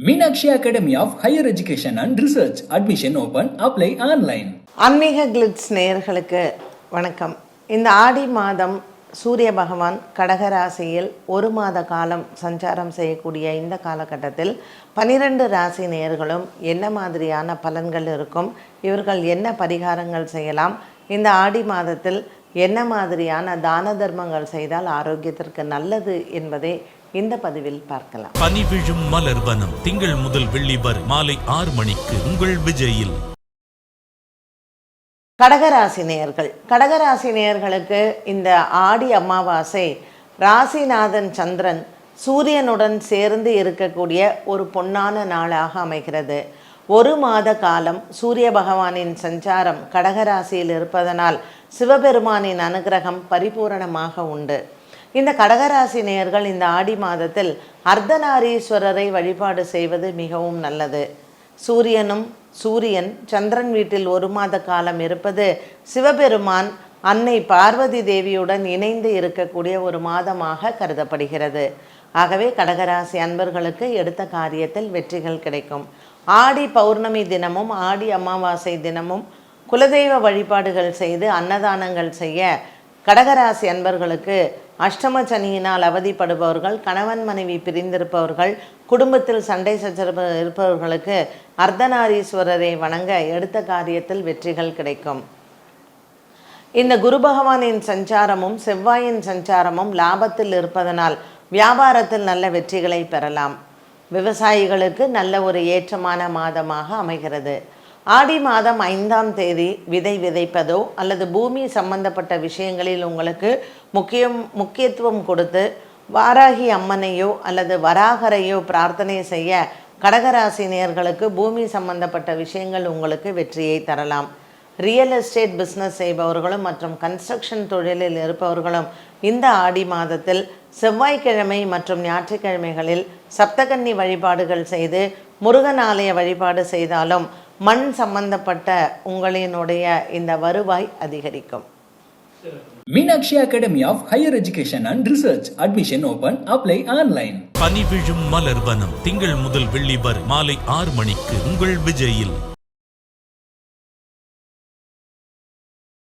Meenakshi academy of higher education and research admission open apply online ஆன்மீக glitz நேயர்களுக்கு வணக்கம். இந்த ஆடி மாதம் சூரிய பகவான் கடகராசியில் ஒரு மாத காலம் சஞ்சாரம் செய்யக்கூடிய இந்த காலகட்டத்தில் பனிரெண்டு ராசி நேயர்களும் என்ன மாதிரியான பலன்கள் இருக்கும் இவர்கள் என்ன பரிகாரங்கள் செய்யலாம் இந்த ஆடி மாதத்தில் என்ன மாதிரியான தான தர்மங்கள் செய்தால் ஆரோக்கியத்திற்கு நல்லது என்பதை இந்த பதிவில் பார்க்கலாம். பனி விழும் மலர் வனம் திங்கள் முதல் வெள்ளி வரை மாலை ஆறு மணிக்கு உங்கள் விஜயில். கடகராசி நேயர்கள். கடகராசி நேயர்களுக்கு இந்த ஆடி அமாவாசை ராசிநாதன் சந்திரன் சூரியனுடன் சேர்ந்து இருக்கக்கூடிய ஒரு பொன்னான நாளாக அமைகிறது. ஒரு மாத காலம் சூரிய பகவானின் சஞ்சாரம் கடகராசியில் இருப்பதனால் சிவபெருமானின் அனுகிரகம் பரிபூரணமாக உண்டு. இந்த கடகராசி நேயர்கள் இந்த ஆடி மாதத்தில் அர்த்தநாரீஸ்வரரை வழிபாடு செய்வது மிகவும் நல்லது. சூரியனும் சூரியன் சந்திரன் வீட்டில் ஒரு மாத காலம் இருப்பது சிவபெருமான் அன்னை பார்வதி தேவியுடன் இணைந்து இருக்கக்கூடிய ஒரு மாதமாக கருதப்படுகிறது. ஆகவே கடகராசி அன்பர்களுக்கு எடுத்த காரியத்தில் வெற்றிகள் கிடைக்கும். ஆடி பௌர்ணமி தினமும் ஆடி அமாவாசை தினமும் குலதெய்வ வழிபாடுகள் செய்து அன்னதானங்கள் செய்ய கடகராசி அன்பர்களுக்கு அஷ்டம சனியினால் அவதிப்படுபவர்கள் கணவன் மனைவி பிரிந்திருப்பவர்கள் குடும்பத்தில் சண்டை சச்சரவு இருப்பவர்களுக்கு அர்த்தநாரீஸ்வரரை வணங்க எடுத்த காரியத்தில் வெற்றிகள் கிடைக்கும். இந்த குரு பகவானின் சஞ்சாரமும் செவ்வாயின் சஞ்சாரமும் லாபத்தில் இருப்பதனால் வியாபாரத்தில் நல்ல வெற்றிகளை பெறலாம். விவசாயிகளுக்கு நல்ல ஒரு ஏற்றமான மாதமாக அமைகிறது. ஆடி மாதம் ஐந்தாம் தேதி விதை விதைப்பதோ அல்லது பூமி சம்பந்தப்பட்ட விஷயங்களில் உங்களுக்கு முக்கியம் முக்கியத்துவம் கொடுத்து வாராகி அம்மனையோ அல்லது வராகரையோ பிரார்த்தனை செய்ய கடகராசினியர்களுக்கு பூமி சம்பந்தப்பட்ட விஷயங்கள் உங்களுக்கு வெற்றியை தரலாம். ரியல் எஸ்டேட் பிஸ்னஸ் செய்பவர்களும் மற்றும் கன்ஸ்ட்ரக்ஷன் தொழிலில் இருப்பவர்களும் இந்த ஆடி மாதத்தில் செவ்வாய்க்கிழமை மற்றும் ஞாயிற்றுக்கிழமைகளில் சப்தகன்னி வழிபாடுகள் செய்து முருகன் ஆலய வழிபாடு செய்தாலும் மண் சம்பந்தப்பட்ட உங்களினுடைய இந்த வருவாய் அதிகரிக்கும் Meenakshi Academy of Higher Education and Research. Admission open. Apply online. பனி விழும் மலர் வனம் திங்கள் முதல் வெள்ளி வரை மாலை ஆறு மணிக்கு உங்கள் விஜயில்